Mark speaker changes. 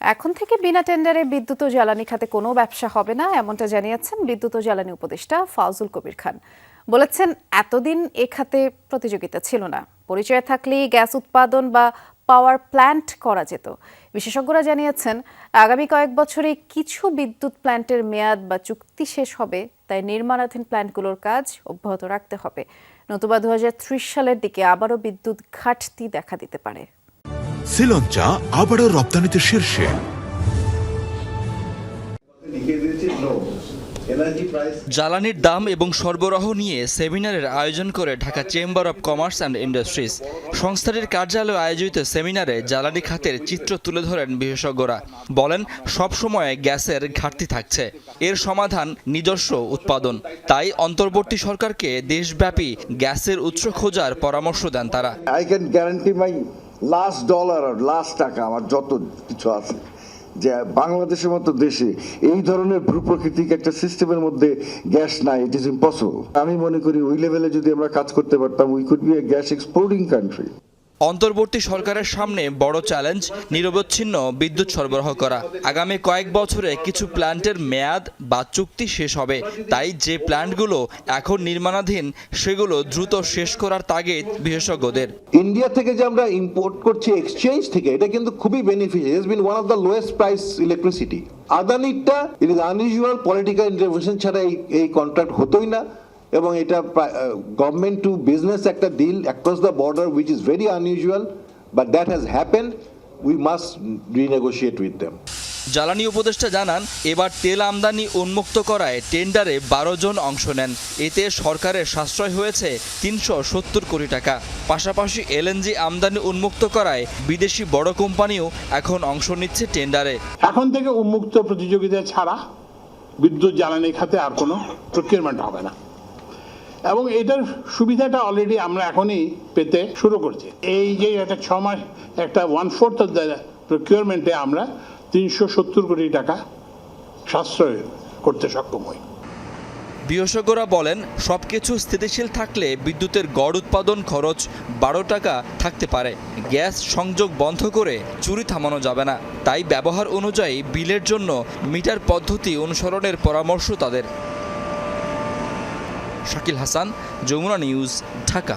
Speaker 1: এখন থেকে বিনা টেন্ডারে বিদ্যুৎ ও জ্বালানি খাতে কোনো ব্যবসা হবে না, এমনটা জানিয়েছেন বিদ্যুৎ ও জ্বালানি উপদেষ্টা ফাউজুল কবির খান। বলেছেন, এতদিন এ খাতে প্রতিযোগিতা ছিল না। পরিচয় থাকলেই গ্যাস উৎপাদন বা পাওয়ার প্ল্যান্ট করা যেত। বিশেষজ্ঞরা জানিয়েছেন, আগামী কয়েক বছরে কিছু বিদ্যুৎ প্ল্যান্টের মেয়াদ বা চুক্তি শেষ হবে, তাই নির্মাণাধীন প্ল্যান্টগুলোর কাজ অব্যাহত রাখতে হবে। নতুবা দু হাজার ত্রিশ সালের দিকে আবারও বিদ্যুৎ ঘাটতি দেখা দিতে পারে।
Speaker 2: শ্রীলঞ্চা আবারও রপ্তানিতে শীর্ষে।
Speaker 3: লিখে দিয়েছি নো এনার্জি প্রাইস
Speaker 4: জ্বালানির দাম এবং সরবরাহ নিয়ে সেমিনারের আয়োজন করে Dhaka chamber of commerce and industries. সংস্থাটির কার্যালয়ে আয়োজিত সেমিনারে জ্বালানি খাতের চিত্র তুলে ধরেন বিশেষজ্ঞরা। বলেন সব সময় গ্যাসের ঘাটতি থাকছে। এর সমাধান নিজস্ব উৎপাদন। তাই অন্তর্বর্তী সরকারকে দেশব্যাপী গ্যাসের উৎস খোঁজার পরামর্শ দেন তারা।
Speaker 3: I can guarantee my last dollar R last টাকা, আমার যত কিছু আছে, যে বাংলাদেশের মতো দেশে এই ধরনের ভূপ্রকৃতিক একটা সিস্টেমের মধ্যে গ্যাস নাই ইট ইজ ইম্পসিবল আমি মনে করি ওই লেভেলে যদি আমরা কাজ করতে পারতাম we could be a gas exporting country
Speaker 4: অন্তর্বর্তী সরকারের সামনে বড় চ্যালেঞ্জ, নিরবচ্ছিন্ন বিদ্যুৎ সরবরাহ করা। আগামী কয়েক বছরে কিছু প্ল্যান্টের মেয়াদ বা চুক্তি শেষ হবে। তাই যে প্ল্যান্টগুলো এখন নির্মাণাধীন, সেগুলো দ্রুত শেষ করার তাগিদ বিশেষজ্ঞদের।
Speaker 5: ইন্ডিয়া থেকে যে আমরা ইম্পোর্ট করছি এক্সচেঞ্জ থেকে, এটা কিন্তু খুবই beneficial is been one of the lowest price electricity আদানিরটা it is unusual political intervention ছাড়া এই কন্ট্রাক্ট হতোই না। এবং এটা গভর্নমেন্ট টু বিজনেস একটা deal across the border which is very unusual but that has happen we must renegotiate with them
Speaker 4: জ্বালানি উপদেষ্টা জানান এবার তেল আমদানি উন্মুক্ত করায় টেন্ডারে বারো জন অংশ নেন। এতে সরকারের সাশ্রয় হয়েছে তিনশো সত্তর কোটি টাকা। পাশাপাশি এলএনজি আমদানি উন্মুক্ত করায় বিদেশি বড় কোম্পানিও এখন অংশ নিচ্ছে টেন্ডারে।
Speaker 6: এখন থেকে উন্মুক্ত প্রতিযোগিতা ছাড়া বিদ্যুৎ জ্বালানি খাতে আর কোনো প্রকিউরমেন্ট হবে না। এবং এটার সুবিধাটা অলরেডি আমরা এখনই পেতে শুরু করছি। এই যে একটা ছ মাস একটা ওয়ান ফোর্থ অফ দ্য প্রকিউরমেন্টে আমরা তিনশো সত্তর কোটি টাকা সাশ্রয় করতে সক্ষম হই।
Speaker 4: বিশেষজ্ঞরা বলেন, সবকিছু স্থিতিশীল থাকলে বিদ্যুতের গড় উৎপাদন খরচ বারো টাকা থাকতে পারে। গ্যাস সংযোগ বন্ধ করে চুরি থামানো যাবে না। তাই ব্যবহার অনুযায়ী বিলের জন্য মিটার পদ্ধতি অনুসরণের পরামর্শ তাদের। শাকিল হাসান যমুনা নিউজ ঢাকা।